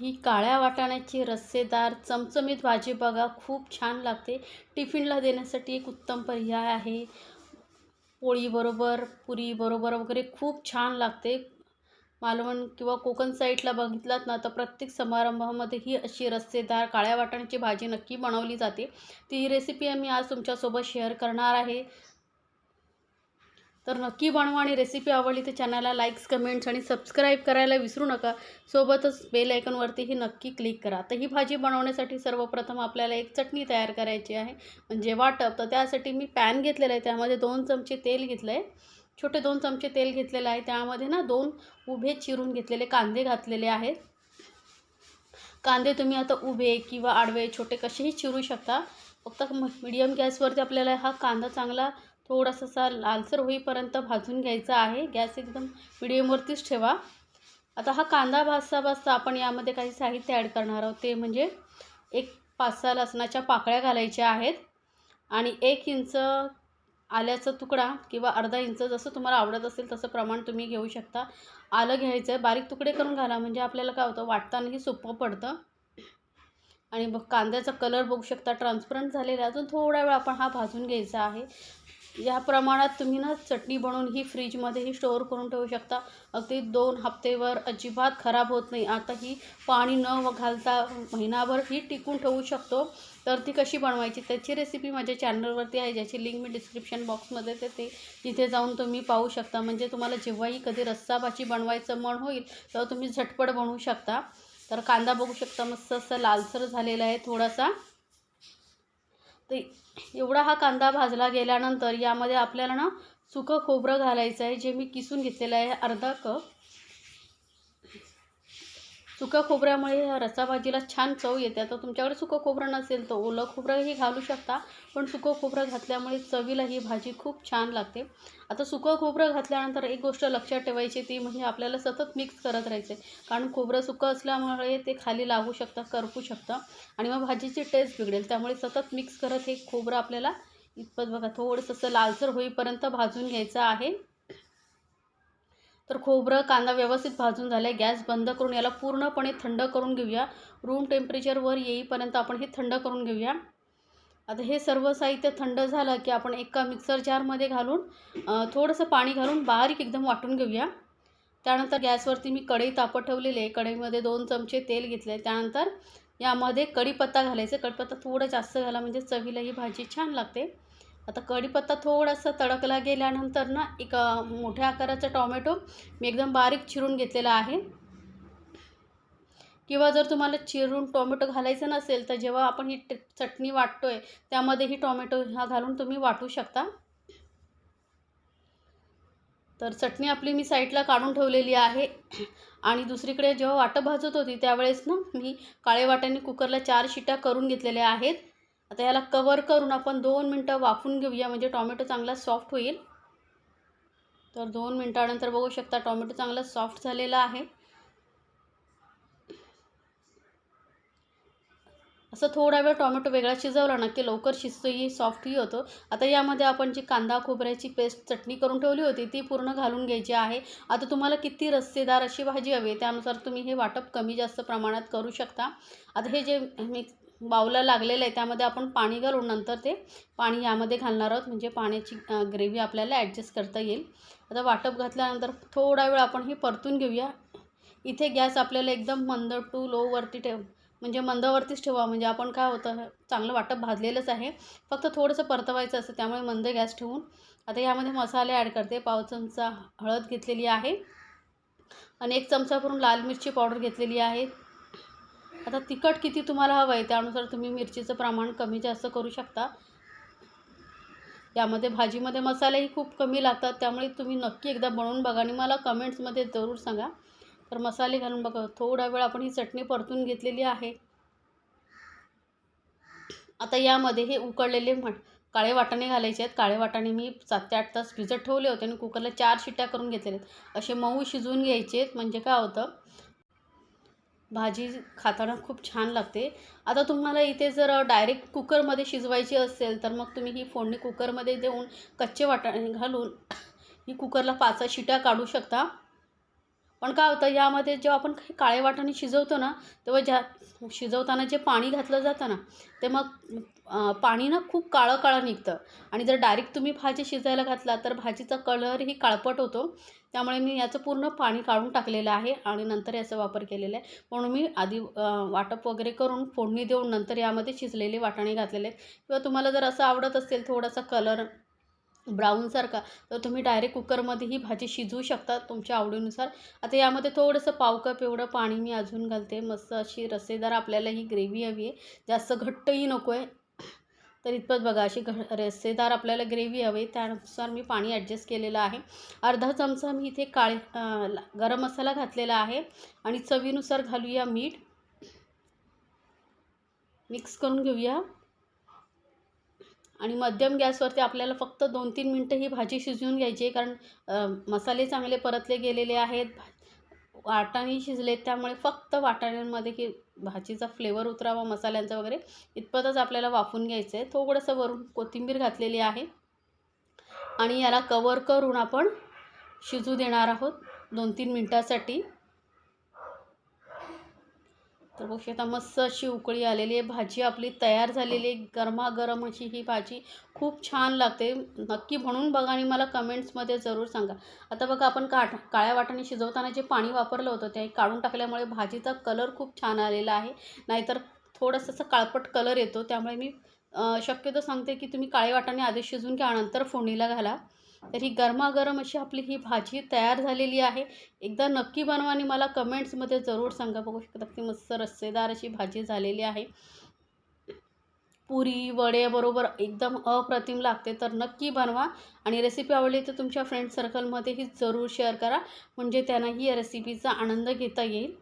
ही काळ्या वाटाण्याची रस्सेदार चमचमीत भाजी बघा खूप छान लागते. टिफिनला देण्यासाठी एक उत्तम पर्याय आहे. पोळीबरोबर पुरीबरोबर वगैरे खूप छान लागते. मालवण किंवा कोकण साईडला बघितलात ना तर प्रत्येक समारंभामध्ये ही अशी रस्सेदार काळ्या वाटाण्याची भाजी नक्की बनवली जाते. ती रेसिपी आम्ही आज तुमच्यासोबत शेअर करणार आहे. तर नक्की बनवा आणि रेसिपी आवडली तर चॅनलला लाईक्स कमेंट्स आणि सबस्क्राईब करायला विसरू नका. सोबतच बेल आयकॉनवरतीही नक्की क्लिक करा. तर ही भाजी बनवण्यासाठी सर्वप्रथम आपल्याला एक चटणी तयार करायची आहे. म्हणजे वाटप. तर त्यासाठी मी पॅन घेतलेलं आहे. त्यामध्ये दोन चमचे तेल घेतलं आहे छोटे दोन चमचे तेल घेतलेलं आहे. त्यामध्ये ना दोन उभे चिरून घेतलेले कांदे घातलेले आहेत. कांदे तुम्ही आता उभे किंवा आडवे छोटे कसेही चिरू शकता. फक्त मिडियम गॅसवरती आपल्याला हा कांदा चांगला थोडासा लालसर होईपर्यंत भाजून घ्यायचा आहे. गॅस एकदम मिडियमवरतीच ठेवा. आता हा कांदा भाजता भाजता आपण यामध्ये काही साहित्य ॲड करणार आहोत. ते म्हणजे एक पाच सहा लसणाच्या पाकळ्या घालायच्या आहेत आणि एक इंच आल्याचा तुकडा किंवा अर्धा इंच जसं तुम्हाला आवडत असेल तसं प्रमाण तुम्ही घेऊ शकता. आलं घ्यायचं आहे. बारीक तुकडे करून घाला. म्हणजे आपल्याला काय होतं? वाटतानाही सोपं पडतं. आणि बघ कांद्याचा कलर बघू शकता. ट्रान्सपरंट झालेला अजून थोडा वेळ आपण हा भाजून घ्यायचा आहे. या प्रमाणात तुम्ही ना चटणी बनवून ही फ्रीजमध्येही स्टोअर करून ठेवू शकता. अगदी दोन हप्तेवर अजिबात खराब होत नाही. आता ही पाणी न घालता महिनाभर ही टिकून ठेवू शकतो. तर ती कशी बनवायची? त्याची रेसिपी माझ्या चॅनलवरती आहे. ज्याची लिंक मी डिस्क्रिप्शन बॉक्समध्ये देते. तिथे जाऊन तुम्ही पाहू शकता. म्हणजे तुम्हाला जेव्हाही कधी रस्सा भाजी बनवायचं मन होईल तेव्हा तुम्ही झटपट बनवू शकता. तर कांदा बघू शकता. मस्त असं लालसर झालेला आहे थोडासा. तर एवढा हा कांदा भाजला गेल्यानंतर यामध्ये आपल्याला ना सुकं खोबरं घालायचं आहे जे मी किसून घेतलेलं आहे अर्धा कप. सुकं खोबऱ्यामुळे ह्या रसाभाजीला छान चव येते. आता तुमच्याकडे सुकं खोबरं नसेल तर ओलं खोबरंही घालू शकता. पण सुकं खोबरं घातल्यामुळे चवीला ही भाजी खूप छान लागते. आता सुकं खोबरं घातल्यानंतर एक गोष्ट लक्षात ठेवायची ती म्हणजे आपल्याला सतत मिक्स करत राहायचं कारण खोबरं सुकं असल्यामुळे ते खाली लागू शकतं करपू शकतं आणि मग भाजीची टेस्ट बिघडेल. त्यामुळे सतत मिक्स करत हे खोबरं आपल्याला इतपत बघा थोडंसं असं लालसर होईपर्यंत भाजून घ्यायचं आहे. तर खोबरं कांदा व्यवस्थित भाजून झालं आहे गॅस बंद करून याला पूर्णपणे थंड करून घेऊया. रूम टेम्परेचरवर येईपर्यंत आपण हे थंड करून घेऊया. आता हे सर्व साहित्य थंड झालं की आपण एका मिक्सर जारमध्ये घालून थोडंसं पाणी घालून बारीक एकदम वाटून घेऊया. त्यानंतर गॅसवरती मी कढई तापत ठेवलेली आहे. कढईमध्ये दोन चमचे तेल घेतले त्यानंतर यामध्ये कढीपत्ता घालायचं कढीपत्ता थोडं जास्त घाला म्हणजे चवीला ही भाजी छान लागते. आता कढीपत्ता थोडासा तडकला गेल्यानंतर ना एक मोठ्या आकाराचा टॉमॅटो मी एकदम बारीक चिरून घेतलेला आहे. किंवा जर तुम्हाला चिरून टोमॅटो घालायचं नसेल तर जेव्हा आपण ही चटणी वाटतो आहे त्यामध्ये ही टोमॅटो हा घालून तुम्ही वाटू शकता. तर चटणी आपली मी साईडला काढून ठेवलेली आहे. आणि दुसरीकडे जेव्हा वाटं भाजत होती त्यावेळेस ना मी काळे वाट्याने कुकरला चार शिट्या करून घेतलेल्या आहेत. आता याला कवर करून आपण दोन मिनटं वाफून घेऊया म्हणजे टॉमॅटो चांगला सॉफ्ट होईल. तर दोन मिनटानंतर बघू शकता टॉमॅटो चांगला सॉफ्ट झालेला आहे. असं थोडा वेळ टॉमॅटो वेगळा शिजवला ना की लवकर शिजतोही सॉफ्टही होतो. आता यामध्ये आपण जी कांदा खोबऱ्याची पेस्ट चटणी करून ठेवली होती ती पूर्ण घालून घ्यायची आहे. आता तुम्हाला किती रस्सेदार अशी भाजी हवी त्यानुसार तुम्ही हे वाटप कमी जास्त प्रमाणात करू शकता. आता हे जे मिक्स बाऊला लागलेलं आहे त्यामध्ये आपण पाणी घालून नंतर ते पाणी यामध्ये घालणार आहोत. म्हणजे पाण्याची ग्रेव्ही आपल्याला ॲडजस्ट करता येईल. आता वाटप घातल्यानंतर थोडा वेळ आपण हे परतून घेऊया. इथे गॅस आपल्याला एकदम मंद टू लोवरती ठेव म्हणजे मंदावरतीच ठेवा. म्हणजे आपण काय होतं चांगलं वाटप भाजलेलंच आहे. फक्त थोडंसं परतवायचं असतं त्यामुळे मंद गॅस ठेवून. आता यामध्ये मसाले ॲड करते. पाव चमचा हळद घेतलेली आहे. आणि एक चमचा करून लाल मिरची पावडर घेतलेली आहे. आता तिखट किती तुम्हाला हवं आहे त्यानुसार तुम्ही मिरचीचं प्रमाण कमी जास्त करू शकता. यामध्ये भाजीमध्ये मसालेही खूप कमी लागतात त्यामुळे तुम्ही नक्की एकदा बनवून बघा आणि मला कमेंट्समध्ये जरूर सांगा. तर मसाले घालून बघा थोडा वेळ आपण ही चटणी परतून घेतलेली आहे. आता यामध्ये हे उकळलेले म्हण काळे वाटाणे घालायचे आहेत. काळे वाटाणे मी सात ते आठ तास भिजत ठेवले होते आणि कुकरला चार शिट्ट्या करून घेतलेले आहेत. असे मऊ शिजवून घ्यायचे आहेत म्हणजे काय होतं भाजी खाताना खूप छान लागते. आता तुम्हाला इथे जर डायरेक्ट कुकरमध्ये शिजवायची असेल तर मग तुम्ही ही फोडणी कुकरमध्ये देऊन कच्चे वाटाणे घालून ही कुकरला पाच शिट्या काढू शकता. पण काय होतं यामध्ये जेव्हा आपण काही काळे वाटाणे शिजवतो ना तेव्हा ज्या शिजवताना जे पाणी घातलं जातं ना ते मग पाणी ना खूप काळं काळं निघतं. आणि जर डायरेक्ट तुम्ही भाजी शिजायला घातला तर भाजीचा कलरही काळपट होतो. त्यामुळे मी याचं पूर्ण पाणी काढून टाकलेलं आहे आणि नंतर याचा वापर केलेला आहे. म्हणून मी आधी वाटप वगैरे करून फोडणी देऊन नंतर यामध्ये शिजलेले वाटाणे घातलेले आहेत. किंवा तुम्हाला जर असं आवडत असेल थोडासा कलर ब्राऊनसारखा तर तुम्ही डायरेक्ट कुकरमध्ये ही भाजी शिजवू शकता तुमच्या आवडीनुसार. आता यामध्ये थोडंसं पाव कप एवढं पाणी मी अजून घालते. मस्त अशी रसेदार आपल्याला ही ग्रेव्ही हवी आहे. जास्त घट्टही नको आहे तर इतपत बघा अशी घ रस्सेदार आपल्याला ग्रेव्ही हवी. त्यानुसार मी पाणी ॲडजस्ट केलेलं आहे. अर्धा चमचा मी इथे काळे गरम मसाला घातलेला आहे. आणि चवीनुसार घालूया मीठ. मिक्स करून घेऊया. आणि मध्यम गॅसवरती आपल्याला फक्त दोन तीन मिनटं ही भाजी शिजवून घ्यायची आहे. कारण मसाले चांगले परतले गेलेले आहेत. वाटाणे शिजलेत. त्यामुळे फक्त वाटाण्यांमध्ये की भाजीचा फ्लेवर उतरावा मसाल्यांचा वगैरे इतपतच आपल्याला वाफून घ्यायचं आहे. थोडंसं वरून कोथिंबीर घातलेली आहे. आणि याला कवर करून आपण शिजू देणार आहोत दोन तीन मिनटासाठी. तर बघू शकता मस्त अशी उकळी आलेली आहे. भाजी आपली तयार झालेली आहे. गरमागरम अशी ही भाजी खूप छान लागते. नक्की म्हणून बघा आणि मला कमेंट्समध्ये जरूर सांगा. आता बघा आपण काठ काळ्या वाटाणे शिजवताना जे पाणी वापरलं होतं ते काढून टाकल्यामुळे भाजीचा कलर खूप छान आलेला आहे. नाहीतर थोडंसं असं काळपट कलर येतो. त्यामुळे मी शक्यतो सांगते की तुम्ही काळे वाटाणे आधी शिजवून घ्या नंतर फोडणीला घाला. तर ही गरमागरम अशी आपली ही भाजी तयार झालेली आहे. एकदा नक्की बनवा आणि मला कमेंट्समध्ये जरूर सांगा. बघू शकता की मस्त रस्सेदार अशी भाजी झालेली आहे. पुरी वडेबरोबर एकदम अप्रतिम लागते. तर नक्की बनवा आणि रेसिपी आवडली तर तुमच्या फ्रेंड सर्कलमध्येही जरूर शेअर करा. म्हणजे त्यांनाही या रेसिपीचा आनंद घेता येईल.